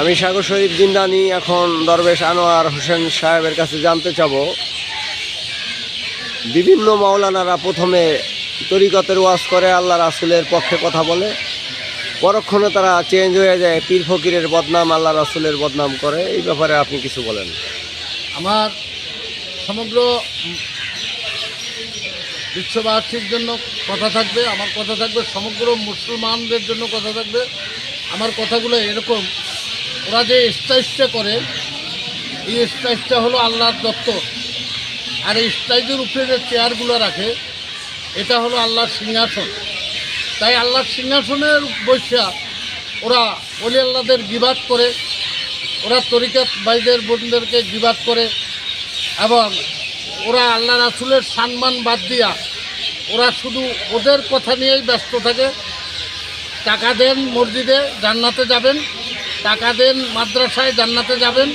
আমি সাগর শরীফ জিন্দানি, এখন দরবেশ আনোয়ার হোসেন সাহেবের কাছে জানতে চাব। বিভিন্ন মাওলানারা প্রথমে তরিকতের ওয়াজ করে আল্লাহ রাসুলের পক্ষে কথা বলে। পরক্ষণে তারা চেঞ্জ হয়ে যায়, পীর ফকিরের বদনাম আল্লাহ রাসুলের বদনাম করে। এই ব্যাপারে আপনি কিছু বলেন। আমার সমগ্র বিশ্ববাসীর জন্য কথা থাকবে, আমার কথা থাকবে, সমগ্র মুসলমানদের জন্য কথা থাকবে। আমার কথাগুলো এরকম ওরা যে স্টাইজটা করে, এই স্টাইজটা হলো আল্লাহর দত্ত। আর এই স্টাইজের উপরে যে চেয়ারগুলো রাখে, এটা হলো আল্লাহর সিংহাসন। তাই আল্লাহর সিংহাসনের বৈশা ওরা অলি আল্লাহদের বিবাদ করে, ওরা তরিকাত ভাইদের বোনদেরকে বিবাদ করে, এবং ওরা আল্লাহ রাসুলের সম্মান বাদ দিয়া ওরা শুধু ওদের কথা নিয়েই ব্যস্ত থাকে। টাকা দেন, মসজিদে, জান্নাতে যাবেন টাকা দেন মাদ্রাসায় জান্নাতে যাবেন।